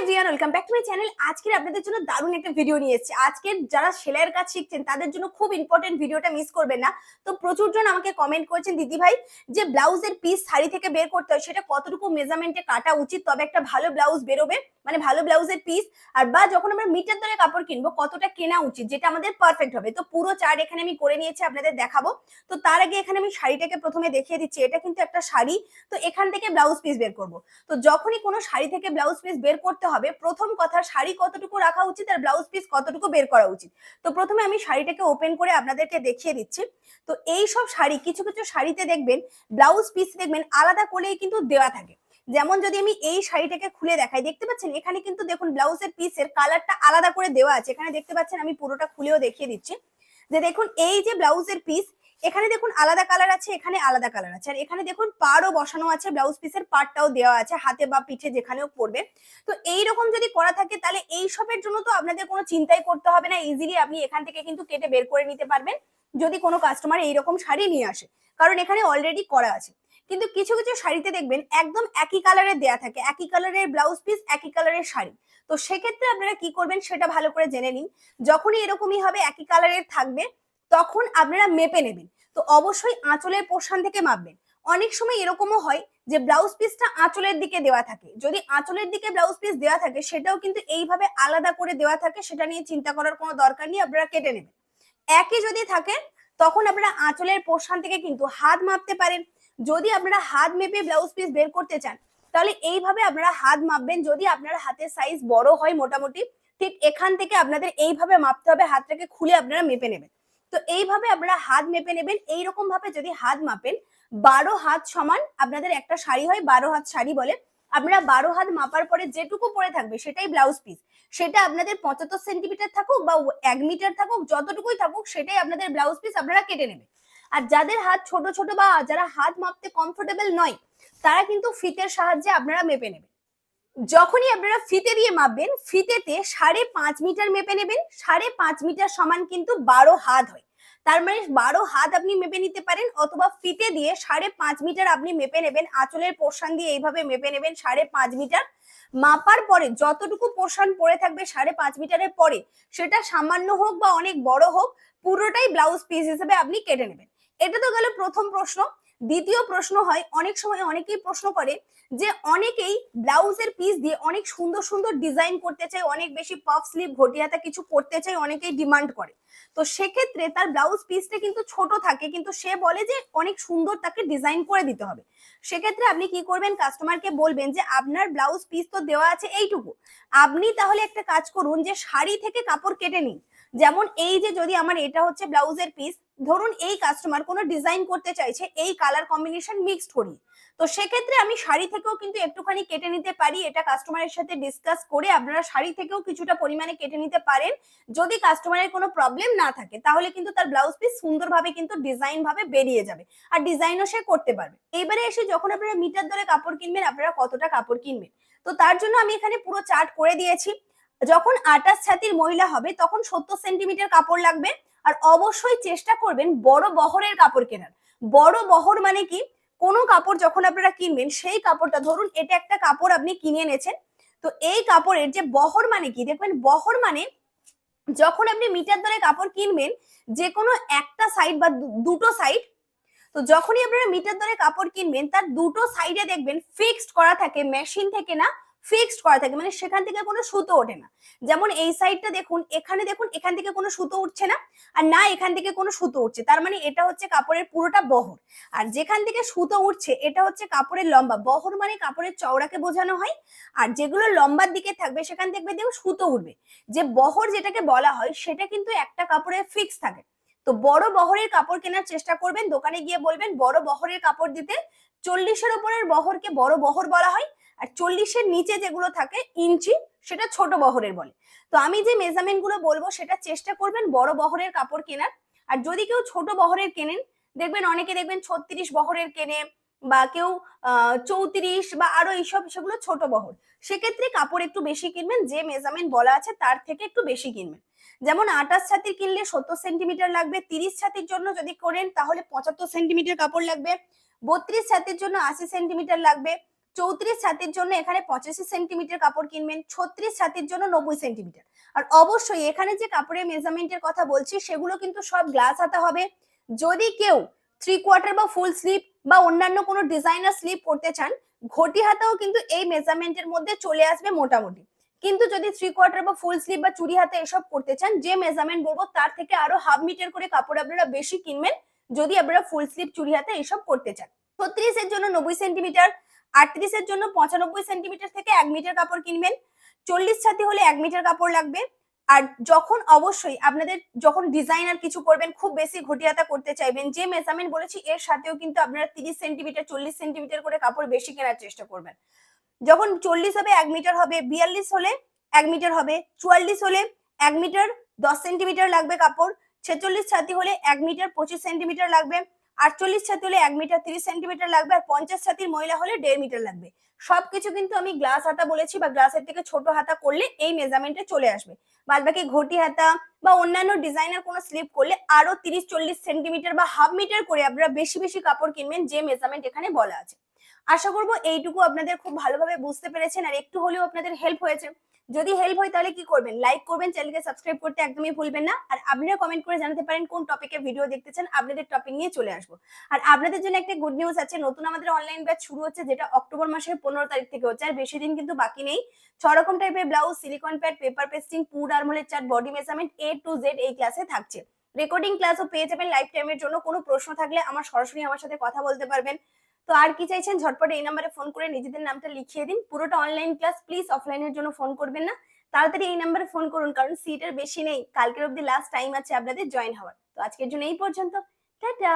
Everyone welcome back to my channel আপনাদের জন্য দারুণ একটা ভিডিও নিয়ে এসেছি। আজকে যারা সেলাইয়ের কাজ শিখছেন, তাদের জন্য খুব ইম্পর্টেন্ট ভিডিওটা মিস করবেন না। তো প্রচুর জন আমাকে কমেন্ট করেছেন, দিদি ভাই, যে ব্লাউজের পিস শাড়ি থেকে বের করতে হয়, সেটা কতটুকু মেজারমেন্টে কাটা উচিত? তবে একটা ভালো ব্লাউজ বেরোবে মানে ভালো ব্লাউজের পিস আর বা যখন আমরা মিটার কাপড় কিনবো, কতটা কেনা উচিত? যেটা আমাদের পারফেক্ট হবে। তো পুরো চার্ট এখানে আমি করে নিয়েছি, আপনাদের দেখাবো। তো তার আগে এখানে আমি শাড়িটাকে প্রথমে দেখিয়ে দিচ্ছি। এটা কিন্তু একটা শাড়ি, তো এখান থেকে ব্লাউজ পিস বের করব। তো যখনই কোনো শাড়ি থেকে ব্লাউজ পিস বের করতে হবে। প্রথম কথা, শাড়ি কতটুকু রাখা উচিত আর ব্লাউজ পিস কতটুকু বের করা উচিত? তো প্রথমে আমি শাড়িটাকে ওপেন করে আপনাদেরকে দেখিয়ে দিচ্ছি। তো এই সব শাড়ি, কিছু কিছু শাড়িতে দেখবেন ব্লাউজ পিস দেখবেন, আলাদা করেই কিন্তু দেওয়া থাকে। যেমন যদি আমি এই শাড়িটাকে খুলে দেখাই, দেখতে পাচ্ছেন? এখানে কিন্তু দেখুন ব্লাউজের পিসের কালারটা আলাদা করে দেওয়া আছে। এখানে দেখতে পাচ্ছেন, আমি পুরোটা খুলেও দেখিয়ে দিচ্ছি। যে দেখুন, এই যে ব্লাউজের পিস এখানে দেখুন আলাদা কালার আছে, এখানে আলাদা কালার আছে। আর এখানে দেখুন পাড়ও বসানো আছে ব্লাউজ পিসের পাড়টাও দেওয়া আছে, হাতে বা পিঠে যেখানেও পড়বে তো এই রকম যদি করা থাকে, তাহলে এই সবের জন্য তো আপনাদের কোনো চিন্তাই করতে হবে না ইজিলি আপনি এখান থেকে কিন্তু কেটে বের করে নিতে পারবেন, যদি কোনো কাস্টমার এইরকম শাড়ি নিয়ে আসে, কারণ এখানে অলরেডি করা আছে। কিন্তু কিছু কিছু শাড়িতে দেখবেন একদম একই কালারের দেয়া থাকে, একই কালারের ব্লাউজ পিস একই কালারের শাড়ি। তো সেক্ষেত্রে আপনারা কি করবেন সেটা ভালো করে জেনে নিন। যখনই এরকমই হবে, একই কালারের থাকবে তখন আপনারা মেপে নেবেন। তো অবশ্যই আঁচলের পোর্শন থেকে মাপবেন। অনেক সময় এরকমও হয় যে ব্লাউজ পিসটা আঁচলের দিকে দেওয়া থাকে। যদি আঁচলের দিকে ব্লাউজ পিস দেওয়া থাকে, সেটাও কিন্তু এইভাবে আলাদা করে দেওয়া থাকে, সেটা নিয়ে চিন্তা করার কোনো দরকার নেই, আপনারা কেটে নেবেন। একই যদি থাকে, তখন আপনারা আঁচলের পোর্শন থেকে কিন্তু হাত মাপতে পারেন। যদি আপনারা হাত মেপে ব্লাউজ পিস বের করতে চান, তাহলে এইভাবে আপনারা হাত মাপবেন। যদি আপনার হাতের সাইজ বড় হয় মোটামুটি, ঠিক এখান থেকে আপনাদের এইভাবে মাপতে হবে, হাতটাকে খুলে আপনারা মেপে নেবেন। তো এইভাবে আপনারা হাত মেপে নেবেন। এইরকম ভাবে যদি হাত মাপেন, বারো হাত সমান আপনাদের একটা শাড়ি হয়, বারো হাত শাড়ি বলে। আপনারা বারো হাত মাপার পরে যেটুকু পরে থাকবে, সেটাই ব্লাউজ পিস সেটা আপনাদের পঁচাত্তর সেন্টিমিটার থাকুক বা এক মিটার থাকুক, যতটুকুই থাকুক, সেটাই আপনাদের ব্লাউজ পিস আপনারা কেটে নেবেন। আর যাদের হাত ছোট ছোট বা যারা হাত মাপতে কমফোর্টেবল নয়, তারা কিন্তু ফিতের সাহায্যে আপনারা মেপে নেবেন। যখনই আপনারা ফিতে দিয়ে মাপবেন, ফিতেতে সাড়ে পাঁচ মিটার মেপে নেবেন। সাড়ে পাঁচ মিটার সমান কিন্তু বারো হাত হয়। তার মানে বারো হাত আপনি মেপে নিতে পারেন, অথবা ফিতে দিয়ে সাড়ে পাঁচ মিটার আপনি মেপে নেবেন, আঁচলের পোর্শন দিয়ে এইভাবে মেপে নেবেন সাড়ে পাঁচ মিটার। মাপার পরে যতটুকু পোর্শন পরে থাকবে সাড়ে পাঁচ মিটারের পরে, সেটা সামান্য হোক বা অনেক বড় হোক, পুরোটাই ব্লাউজ পিস হিসেবে আপনি কেটে নেবেন। এটা তো গেল প্রথম প্রশ্ন। দ্বিতীয় প্রশ্ন হয়, অনেক সময় অনেকেই প্রশ্ন করে যে অনেকেই ব্লাউজের পিস দিয়ে অনেক সুন্দর সুন্দর ডিজাইন করতে চায়, অনেক বেশি পফ স্লিভ ঘটি হাতা কিছু করতে চায়, অনেকেই ডিমান্ড করে। তো সেক্ষেত্রে তার ব্লাউজ পিসটা কিন্তু ছোট থাকে, কিন্তু সে বলে যে অনেক সুন্দর তাকে ডিজাইন করে দিতে হবে। সেক্ষেত্রে আপনি কি করবেন? কাস্টমারকে বলবেন যে আপনার ব্লাউজ পিস তো দেওয়া আছে এইটুকু। আপনি তাহলে একটা কাজ করুন যে শাড়ি থেকে কাপড় কেটে নিন। যেমন এই যে যদি আমার এটা হচ্ছে ব্লাউজের পিস ধরুন এই কাস্টমার কোনো ডিজাইন করতে চাইছে, এই কালার কম্বিনেশন মিক্সড করি। তো সেক্ষেত্রে আমি শাড়ি থেকেও কিন্তু একটুখানি কেটে নিতে পারি, এটা কাস্টমারের সাথে ডিসকাস করে আপনারা শাড়ি থেকেও কিছুটা পরিমাণে কেটে নিতে পারেন। যদি কাস্টমারের কোনো প্রবলেম না থাকে, তাহলে কিন্তু তার ব্লাউজ পিস সুন্দরভাবে কিন্তু ডিজাইন ভাবে বেরিয়ে যাবে। আর ডিজাইনও সে করতে পারবে। এইবারে এসে যখন আপনারা মিটার দরে কাপড় কিনবেন, আপনারা কতটা কাপড় কিনবেন? তো তার জন্য আমি এখানে পুরো চার্ট করে দিয়েছি। যখন আটাশ ছাতির মহিলা হবে, তখন সত্তর সেন্টিমিটার কাপড় লাগবে। আর অবশ্যই চেষ্টা করবেন বড় বহরের কাপড় কেনার। বড় বহর মানে কি? কোনো কাপড় যখন আপনারা কিনবেন, সেই কাপড়টা ধরুন এটা একটা কাপড় আপনি কিনে এনেছেন, তো এই কাপড়ের যে বহর মানে কি? দেখবেন বহর মানে যখন আপনি মিটার দরে কাপড় কিনবেন যে কোনো একটা সাইড বা দুটো সাইড তো যখনই আপনারা মিটার দরে কাপড় কিনবেন, তার দুটো সাইডে দেখবেন ফিক্সড করা থাকে মেশিন থেকে না ফিক্সড করা থাকে মানে সেখান থেকে কোনো সুতো ওঠে না। যেমন এই সাইডটা দেখুন, এখানে দেখুন, এখান থেকে কোনো সুতো উঠছে না, আর না এখান থেকে কোনো সুতো উঠছে। তার মানে এটা হচ্ছে কাপড়ের পুরোটা বহর। আর যেখান থেকে সুতো উঠছে, এটা হচ্ছে কাপড়ের লম্বা। বহর মানে কাপড়ের চওড়াকে বোঝানো হয়, আর যেগুলো লম্বার দিকে থাকবে, সেখান থেকে দেখুন সুতো উঠবে। যে বহর যেটাকে বলা হয়, সেটা কিন্তু একটা কাপড়ে ফিক্স থাকে। তো বড় বহরের কাপড় কেনার চেষ্টা করবেন, দোকানে গিয়ে বলবেন, বড় বহরের কাপড় দিতে চল্লিশের ওপরের বহরকে বড় বহর বলা হয় আর চল্লিশের নিচে যেগুলো থাকে, ইঞ্চি, সেটা ছোট বহরের বলে। তো আমি যে মেজারমেন্টগুলো বলব, সেটা চেষ্টা করবেন বড় বহরের কাপড় কেনার। আর যদি কেউ ছোট বহরের কেনেন, দেখবেন অনেকে দেখবেন ছত্রিশ বহরের কেনে বা কেউ চৌত্রিশ বা আরও এইসব, সেগুলো ছোট বহর। সেক্ষেত্রে কাপড় একটু বেশি কিনবেন, যে মেজারমেন্ট বলা আছে তার থেকে একটু বেশি কিনবেন। যেমন আঠাশ ছাতির কিনলে সত্তর সেন্টিমিটার লাগবে, তিরিশ ছাতির জন্য যদি করেন তাহলে পঁচাত্তর সেন্টিমিটার কাপড় লাগবে, বত্রিশ ছাতির জন্য আশি সেন্টিমিটার লাগবে চৌত্রিশ ছাতির জন্য এখানে পঁচাশি সেন্টিমিটার কাপড় কিনবেন, ছত্রিশ ছাতির জন্য নব্বই সেন্টিমিটার আর অবশ্যই এখানে যে কাপড়ের মেজারমেন্টের কথা বলছি, সেগুলো কিন্তু সব গ্লাস হাতা হবে। যদি কেউ থ্রি কোয়ার্টার বা ফুল স্লিপ বা অন্যান্য কোনো ডিজাইনার স্লিপ করতে চান, ঘটি হাতাও কিন্তু এই মেজারমেন্টের মধ্যে চলে আসবে মোটামুটি। কিন্তু যদি থ্রি কোয়ার্টার বা ফুল স্লিপ বা চুরি হাতে এসব করতে চান, যে মেজারমেন্ট বলব, তার থেকে আরও হাফ মিটার করে কাপড় আপনারা বেশি কিনবেন, যদি আপনারা ফুল স্লিপ চুরি হাতে এসব করতে চান। ছত্রিশের জন্য নব্বই সেন্টিমিটার আটত্রিশের জন্য পঁচানব্বই সেন্টিমিটার থেকে এক মিটার কাপড় কিনবেন। চল্লিশ ছাতি হলে এক মিটার কাপড় লাগবে। আর যখন অবশ্যই আপনাদের যখন ডিজাইনার কিছু করবেন, খুব বেশি ঘটিয়াতা করতে চাইবেন, যে মেজারমেন্ট বলেছি, এর সাথেও কিন্তু আপনারা তিরিশ সেন্টিমিটার, চল্লিশ সেন্টিমিটার করে কাপড় বেশি কেনার চেষ্টা করবেন। যখন চল্লিশ হবে, এক মিটার হবে, বিয়াল্লিশ হলে এক মিটার হবে, চুয়াল্লিশ হলে এক মিটার, দশ সেন্টিমিটার লাগবে কাপড়, ছেচল্লিশ ছাতি হলে এক মিটার, পঁচিশ সেন্টিমিটার লাগবে আটচল্লিশ ছাতি হলে এক মিটার তিরিশ সেন্টিমিটার লাগবে আর পঞ্চাশ ছাতির মহিলা হলে দেড় মিটার লাগবে। সবকিছু কিন্তু আমি গ্লাস হাতা বলেছি বা গ্লাসের থেকে ছোট হাতা করলে এই মেজারমেন্টে চলে আসবে। বাদ বাকি ঘটি হাতা বা অন্যান্য ডিজাইনের কোনো স্লিপ করলে আরও তিরিশ চল্লিশ সেন্টিমিটার বা হাফ মিটার করে আপনারা বেশি বেশি কাপড় কিনবেন যে মেজারমেন্ট এখানে বলা আছে। আশা করব এইটুকু আপনাদের খুব ভালোভাবে বুঝতে পেরেছেন আর একটু হলেও আপনাদের হেল্প হয়েছে। যদি হেল্প হয় তাহলে কি করবেন? লাইক করবেন চ্যানেলকে সাবস্ক্রাইব করতে একদমই ভুলবেন না। আর আপনারা কমেন্ট করে জানাতে পারেন কোন টপিকে ভিডিও দেখতে চান আপনাদের টপিক নিয়ে চলে আসব। আর আপনাদের জন্য একটা গুড নিউজ আছে, নতুন আমাদের অনলাইন ব্যাচ শুরু হচ্ছে, যেটা অক্টোবর মাসের পনেরো তারিখ থেকে হচ্ছে, আর বেশি দিন কিন্তু বাকি নেই। ছ রকম টাইপের blouse silicone pad paper pasting পুড আর্মলের chart body measurement A to Z এই ক্লাসে থাকছে। রেকর্ডিং ক্লাসও পেয়ে যাবেন লাইফ টাইমের জন্য। কোনো প্রশ্ন থাকলে আমার সরাসরি আমার সাথে কথা বলতে পারবেন। তো আর কি চাইছেন? ঝটপট এই নাম্বারে ফোন করে নিজেদের নামটা লিখিয়ে দিন। পুরোটা অনলাইন ক্লাস প্লিজ অফলাইনের জন্য ফোন করবেন না। তাড়াতাড়ি এই নাম্বারে ফোন করুন, কারণ সিটের বেশি নেই। কালকের অবধি লাস্ট টাইম আছে আপনাদের জয়েন হওয়ার। তো আজকের জন্য এই পর্যন্ত। টাটা!